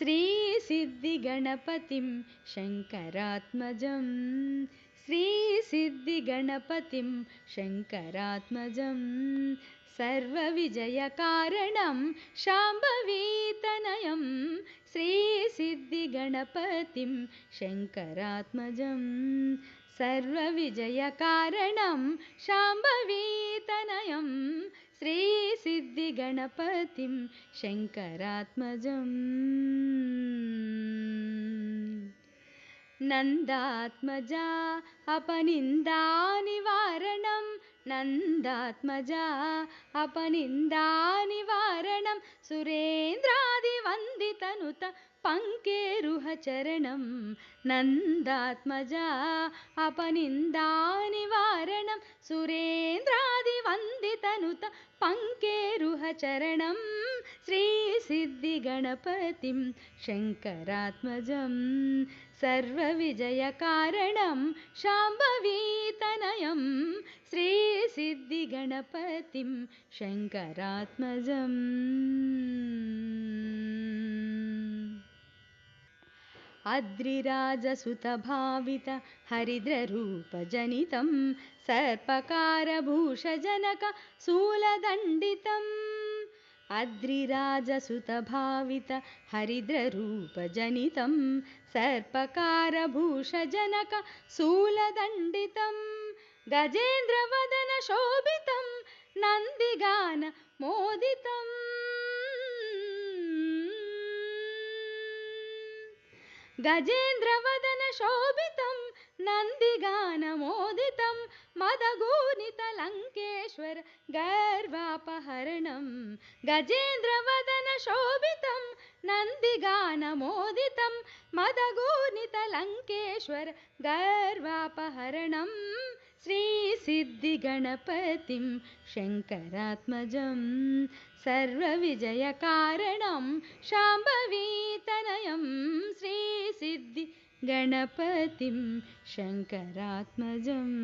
श्रीसिद्धिगणपतिं शङ्करात्मजं। श्रीसिद्धिगणपतिं शङ्करात्मजं। सर्वविजयकारणं शाम्भवीतनयं। श्रीसिद्धिगणपतिं शङ्करात्मजं। सर्वविजयकारणं शाम्भवीतनयं श्रीसिद्धिगणपतिं शङ्करात्मजम्। नन्दात्मजा अपनिन्दानिवारणं नन्दात्मजा अपनिन्दानिवारणं सुरेन्द्रादिवन्दितनुत पङ्केरुहचरणं। नन्दात्मजा अपनिन्दानिवारणं सुरेन्द्रादिवन्दितनुत पङ्केरुहचरणं श्रीसिद्धिगणपतिं शङ्करात्मजं सर्वविजयकारणं शाम्भवीतनयं श्रीसिद्धिगणपतिं शङ्करात्मजम् अद्रिराजसुतभावित हरिद्ररूपजनितं सर्पकारभूषजनक शूलदण्डितम् अद्रिराजसुतभावित हरिद्ररूपजनितं सर्पकारभूषजनक शूलदण्डितं गजेन्द्रवदनशोभितं नन्दिगान गजेन्द्रवदनशोभितं नन्दिगानमोदितं मदगूनितलङ्केश्वर गर्वापहरणं गजेन्द्रवदनशोभितं नन्दिगानमोदितं मदगूनितलङ्केश्वर गर्वापहरणं श्रीसिद्धिगणपतिं शङ्करात्मजं सर्वविजयकारणं शाम्भवीतनयं श्रीसिद्धिगणपतिं शङ्करात्मजम्